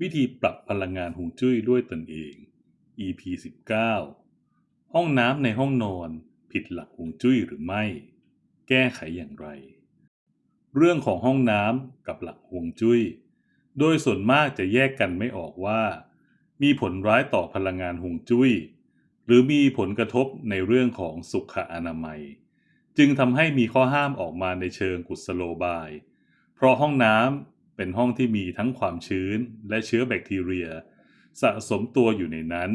วิธีปรับพลังงานฮวงจุ้ยด้วยตนเอง EP 19 ห้องน้ำในห้องนอนผิดหลักฮวงจุ้ยหรือไม่ แก้ไขอย่างไร เรื่องของห้องน้ำกับหลักฮวงจุ้ย โดยส่วนมากจะแยกกันไม่ออกว่า มีผลร้ายต่อพลังงานฮวงจุ้ย หรือมีผลกระทบในเรื่องของสุขอนามัย จึงทำให้มีข้อห้ามออกมาในเชิงกุศโลบาย เพราะห้องน้ำ เป็นห้องที่มีทั้งความชื้นและเชื้อแบคทีเรีย สะสมตัวอยู่ในนั้น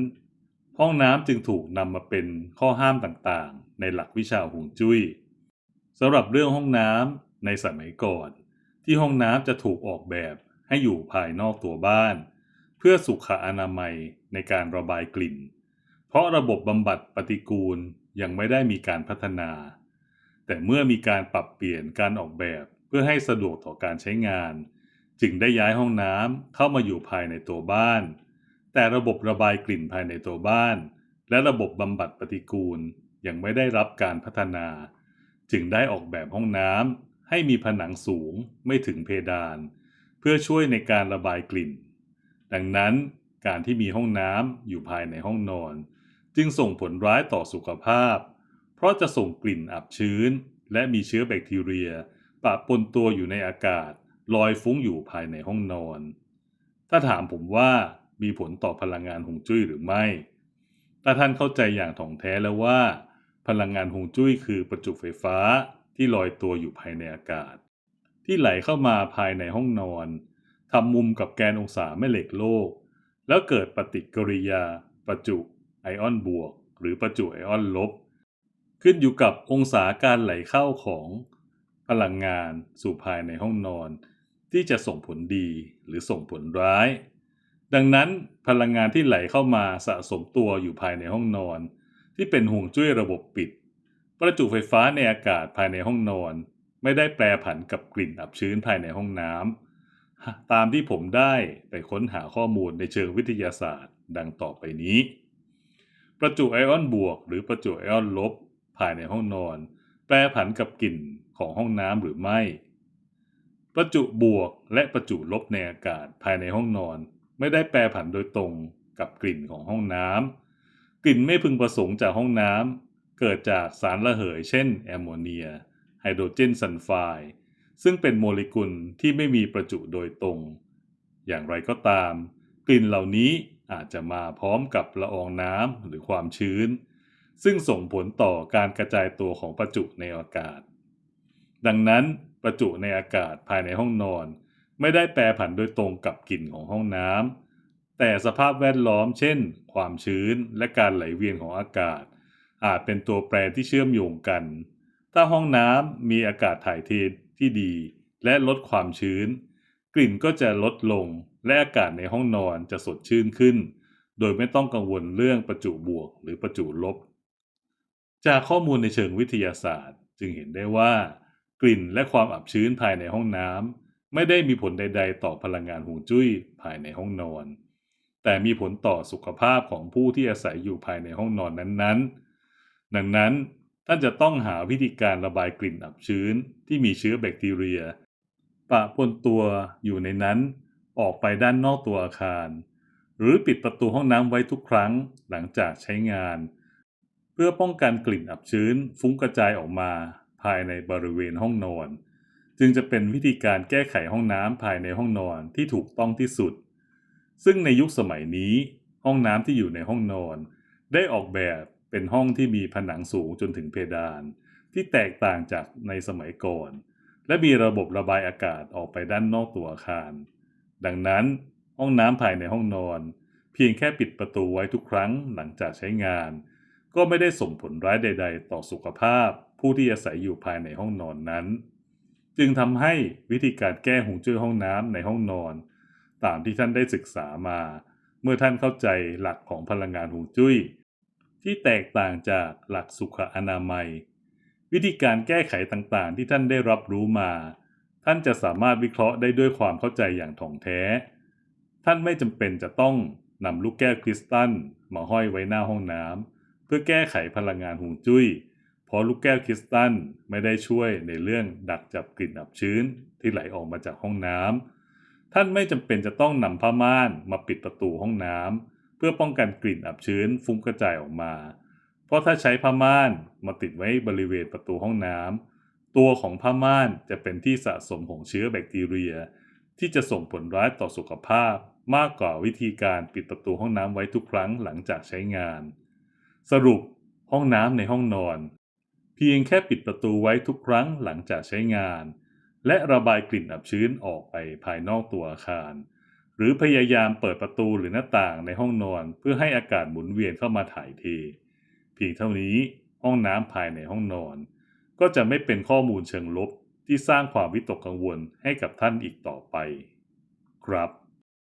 ห้องน้ำจึงถูกนำมาเป็นข้อห้ามต่างๆ ในหลักวิชาฮวงจุ้ยสำหรับเรื่องห้องน้ำในสมัยก่อน ที่ห้องน้ำจะถูกออกแบบให้อยู่ภายนอกตัวบ้าน เพื่อสุขอนามัยในการระบายกลิ่น เพราะระบบบำบัดปฏิกูลยังไม่ได้มีการพัฒนา แต่เมื่อมีการปรับเปลี่ยนการออกแบบเพื่อให้สะดวกต่อการใช้งาน จึงได้ย้ายห้องน้ำเข้ามาอยู่ภายในตัวบ้าน แต่ระบบระบายกลิ่นภายในตัวบ้าน และระบบบำบัดปฏิกูลยังไม่ได้รับการพัฒนา จึงได้ออกแบบห้องน้ำให้มีผนังสูงไม่ถึงเพดาน เพื่อช่วยในการระบายกลิ่น ดังนั้นการที่มีห้องน้ำอยู่ภายในห้องนอน จึงส่งผลร้ายต่อสุขภาพ เพราะจะส่งกลิ่นอับชื้น และมีเชื้อแบคทีเรียปะปนตัวอยู่ในอากาศ ลอยฟุ้งอยู่ภายในห้องนอน ถ้าถามผมว่ามีผลต่อพลังงานฮวงจุ้ยหรือไม่ ถ้าท่านเข้าใจอย่างถ่องแท้แล้วว่า พลังงานฮวงจุ้ยคือประจุไฟฟ้าที่ลอยตัวอยู่ภายในอากาศ ที่ไหลเข้ามาภายในห้องนอนทำมุมกับแกนองศาแม่เหล็กโลก แล้วเกิดปฏิกิริยา ประจุไอออนบวก หรือประจุไอออนลบ ขึ้นอยู่กับองศาการไหลเข้าของพลังงานสู่ภายในห้องนอน ที่จะส่งผลดีหรือส่งผลร้าย ดังนั้นพลังงานที่ไหลเข้ามาสะสมตัวอยู่ภายในห้องนอน ที่เป็นห่วงจุ้ยระบบปิด ประจุไฟฟ้าในอากาศภายในห้องนอน ไม่ได้แปรผันกับกลิ่นอับชื้นภายในห้องน้ำตามที่ผมได้ไปค้นหาข้อมูลในเชิงวิทยาศาสตร์ ดังต่อไปนี้ ประจุไอออนบวก หรือประจุไอออนลบ ภายในห้องนอน แปรผันกับกลิ่นของห้องน้ำหรือไม่ ประจุบวกและประจุลบในอากาศภายในห้องนอน ไม่ได้แปรผันโดยตรงกับกลิ่นของห้องน้ำกลิ่นไม่พึงประสงค์จากห้องน้ำเกิดจากสารระเหย เช่น แอมโมเนีย ไฮโดรเจนซัลไฟด์ซึ่งเป็นโมเลกุลที่ไม่มีประจุโดยตรง อย่างไรก็ตาม กลิ่นเหล่านี้อาจจะมาพร้อมกับละอองน้ำหรือความชื้น ซึ่งส่งผลต่อการกระจายตัวของประจุในอากาศ ดังนั้น ประจุในอากาศภายในห้องนอน ไม่ได้แปรผันโดยตรงกับกลิ่นของห้องน้ำแต่สภาพแวดล้อมเช่น ความชื้นและการไหลเวียนของอากาศ อาจเป็นตัวแปรที่เชื่อมโยงกัน ถ้าห้องน้ำมีอากาศถ่ายเทที่ดี และลดความชื้น กลิ่นก็จะลดลงและอากาศในห้องนอนจะสดชื่นขึ้น โดยไม่ต้องกังวลเรื่องประจุบวกหรือประจุลบ จากข้อมูลในเชิงวิทยาศาสตร์ จึงเห็นได้ว่า กลิ่นและความอับชื้นภายในห้องน้ำไม่ได้มีผลใด ๆ ต่อพลังงานหูจุ้ยภายในห้องนอน แต่มีผลต่อสุขภาพของผู้ที่อาศัยอยู่ภายในห้องนอนนั้นๆ ดังนั้นท่านจะต้องหาวิธีการระบายกลิ่นอับชื้นที่มีเชื้อแบคทีเรีย ปะปนตัวอยู่ในนั้นออกไปด้านนอกตัวอาคาร หรือปิดประตูห้องน้ำไว้ทุกครั้งหลังจากใช้งาน เพื่อป้องกันกลิ่นอับชื้นฟุ้งกระจายออกมา ภายในบริเวณห้องนอน จึงจะเป็นวิธีการแก้ไขห้องน้ำภายในห้องนอนที่ถูกต้องที่สุด ซึ่งในยุคสมัยนี้ ห้องน้ำที่อยู่ในห้องนอน ได้ออกแบบเป็นห้องที่มีผนังสูงจนถึงเพดาน ที่แตกต่างจากในสมัยก่อน และมีระบบระบายอากาศออกไปด้านนอกตัวอาคาร ดังนั้น ห้องน้ำภายในห้องนอน เพียงแค่ปิดประตูไว้ทุกครั้งหลังจากใช้งาน ก็ไม่ได้ส่งผลร้ายใด ๆ ต่อสุขภาพ ผู้ที่อาศัยอยู่ภายในห้องนอนนั้น จึงทำให้วิธีการแก้หงจุ้ยห้องน้ำในห้องนอน ตามที่ท่านได้ศึกษามา เมื่อท่านเข้าใจหลักของพลังงานหงจุ้ย ที่แตกต่างจากหลักสุขอนามัย วิธีการแก้ไขต่างๆ ที่ท่านได้รับรู้มา ท่านจะสามารถวิเคราะห์ได้ด้วยความเข้าใจอย่างถ่องแท้ ท่านไม่จำเป็นจะต้องนำลูกแก้วคริสตัลมาห้อยไว้หน้าห้องน้ำเพื่อแก้ไขพลังงานหูจุ้ย เพราะลูกแก้วคริสตัลไม่ได้ช่วยในเรื่องดักจับกลิ่นอับชื้นที่ไหลออกมาจากห้องน้ำท่านไม่จำเป็นจะต้องนำผ้าม่านมาปิดประตูห้องน้ำเพื่อป้องกันกลิ่นอับชื้นฟุ้งกระจายออกมา เพราะถ้าใช้ผ้าม่านมาติดไว้บริเวณประตูห้องน้ำตัวของผ้าม่านจะเป็นที่สะสมของเชื้อแบคทีเรีย ที่จะส่งผลร้ายต่อสุขภาพ มากกว่าวิธีการปิดประตูห้องน้ำไว้ทุกครั้งหลังจากใช้งาน สรุปห้องน้ำในห้องนอน เพียงแค่ปิดประตูไว้ทุกครั้งหลังจากใช้งาน และระบายกลิ่นอับชื้นออกไปภายนอกตัวอาคาร หรือพยายามเปิดประตูหรือหน้าต่างในห้องนอนเพื่อให้อากาศหมุนเวียนเข้ามาถ่ายเท เพียงเท่านี้ห้องน้ำภายในห้องนอน ก็จะไม่เป็นข้อมูลเชิงลบที่สร้างความวิตกกังวลให้กับท่านอีกต่อไป ครับ